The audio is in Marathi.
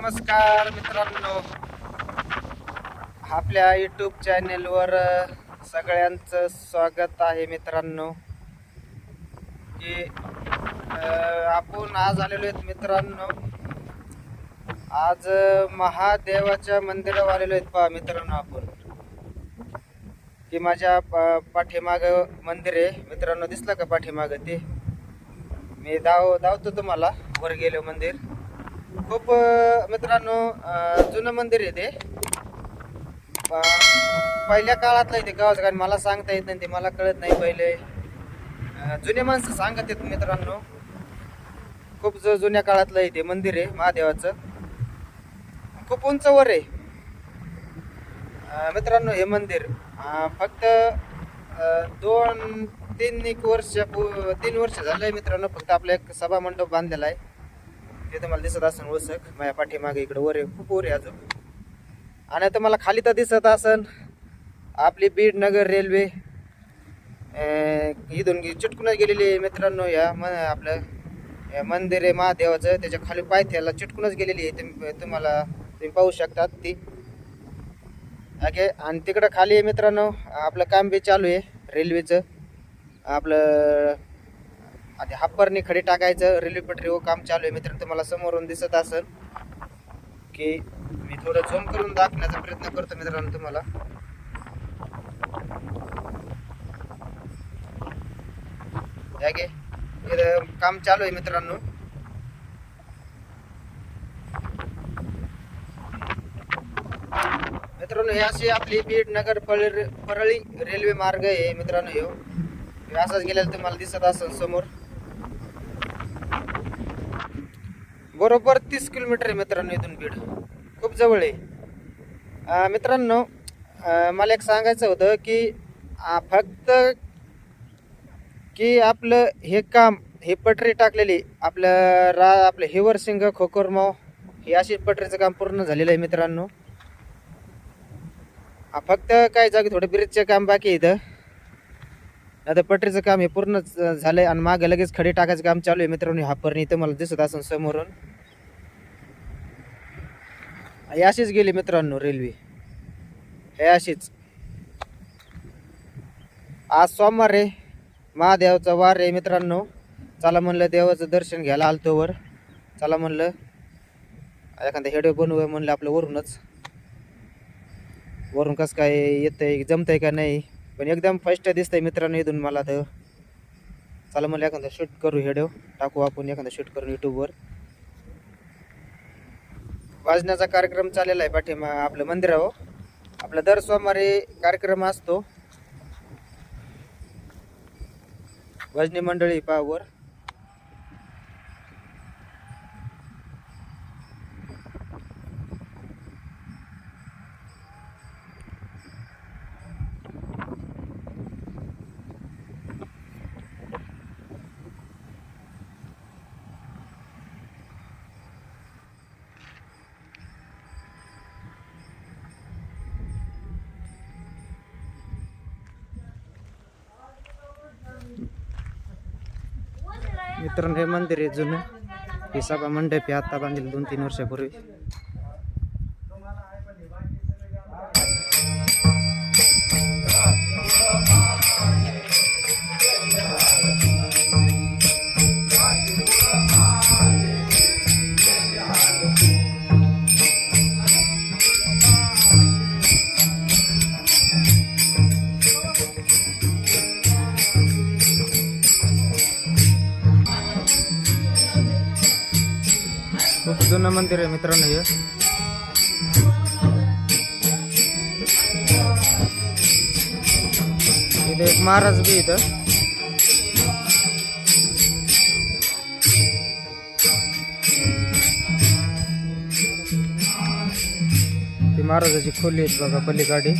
नमस्कार मित्रांनो. आपल्या यूट्यूब चॅनेलवर सगळ्यांचं स्वागत आहे मित्रांनो. की आपण आज आलेलो आहेत मित्रांनो. आज महादेवाच्या मंदिरावर आलेलो आहेत पहा मित्रांनो आपण. की माझ्या पा पाठीमाग मंदिर आहे. मित्रांनो दिसलं का पाठीमाग ते? मी धाव धावतो तुम्हाला. वर गेलो मंदिर. खूप मित्रांनो जुनं मंदिर आहे ते. पहिल्या काळातलं आहे ते गावाचं कारण मला सांगता येत नाही ते मला कळत नाही पहिले. जुने माणसं सांगत आहेत मित्रांनो. खूप ज जुन्या काळातलं आहे ते मंदिर आहे महादेवाचं. खूप उंचवर आहे. मित्रांनो हे मंदिर. फक्त दोन तीन एक वर्ष तीन वर्ष झालंय मित्रांनो फक्त आपला एक सभा मंडप बांधलेला आहे. ते तुम्हाला दिसत असेल ओसक माझ्या पाठीमागे इकडं वर आहे खूप वर आहे अजून. आणि तुम्हाला खाली तर दिसत असन आपली बीड नगर रेल्वे इथून चिटकूनच गेलेली आहे मित्रांनो या म आपलं मंदिर आहे महादेवाचं. त्याच्याखाली पायथ्याला चिटकूनच गेलेली आहे. तुम्ही तुम्हाला तुम्ही पाहू शकतात ती. ओके आणि तिकडं खाली आहे मित्रांनो आपलं काम बी चालू आहे रेल्वेचं. आपलं आता हापरनी खडी टाकायचं रेल्वे पटरीवर काम चालू आहे. मित्रांनो तुम्हाला समोरून दिसत असेल की मी थोडं झोम करून दाखवण्याचा प्रयत्न करतो मित्रांनो तुम्हाला. काम चालू आहे मित्रांनो. मित्रांनो हे अशी आपली बीड नगर परळी परळी रेल्वे मार्ग आहे मित्रांनो हे असाच गेलेला तुम्हाला दिसत असेल समोर. बरोबर तीस किलोमीटर आहे मित्रांनो इथून बीड. खूप जवळ आहे. मित्रांनो मला एक सांगायचं होतं की फक्त की आपलं हे काम हे पटरी टाकलेली आपलं रा आपलं हिवरसिंग खोकोरमाव हे अशी पटरीचं काम पूर्ण झालेलं आहे मित्रांनो. हा, फक्त काही जागी थोडं ब्रिजचं काम बाकी आहे इथं. आता पटरीचं काम हे पूर्ण झालंय आणि मागे लगेच खडे टाकायचं काम चालू आहे मित्रांनो. हा पर्णी इथं मला दिसत असेल समोरून. अशीच गेली मित्रांनो रेल्वे. हे अशीच. आज सोमवार आहे. महादेवाचा वार आहे मित्रांनो. चला म्हणलं देवाचं दर्शन घ्यायला आलतो वर. चला म्हणलं. एखादा हेडवे बनवूया म्हणलं आपलं वरूनच. वरून कसं काय येतं आहे जमत आहे का नाही? पण एकदम फर्स्ट दिसतंय मित्रांनो इथून मला तर. चला म्हणलं एखादा शूट करू हेडो टाकू आपण एखादा शूट करून यूट्यूबवर वाजण्याचा कार्यक्रम चाललेला आहे पाठीमा आपलं मंदिरावर हो. आपला दर सोमवारी कार्यक्रम असतो. भजनी मंडळी पावर मित्रांनो हे मंदिर आहे जुनं हे सभा मंडप आहे आता बांधलेलं दोन तीन वर्षापूर्वी Thank you. खूप जुनं मंदिर आहे मित्रांनो हे. इथे एक महाराज बी इथं. ती महाराजाची खोली आहेत बघा पलीकडे.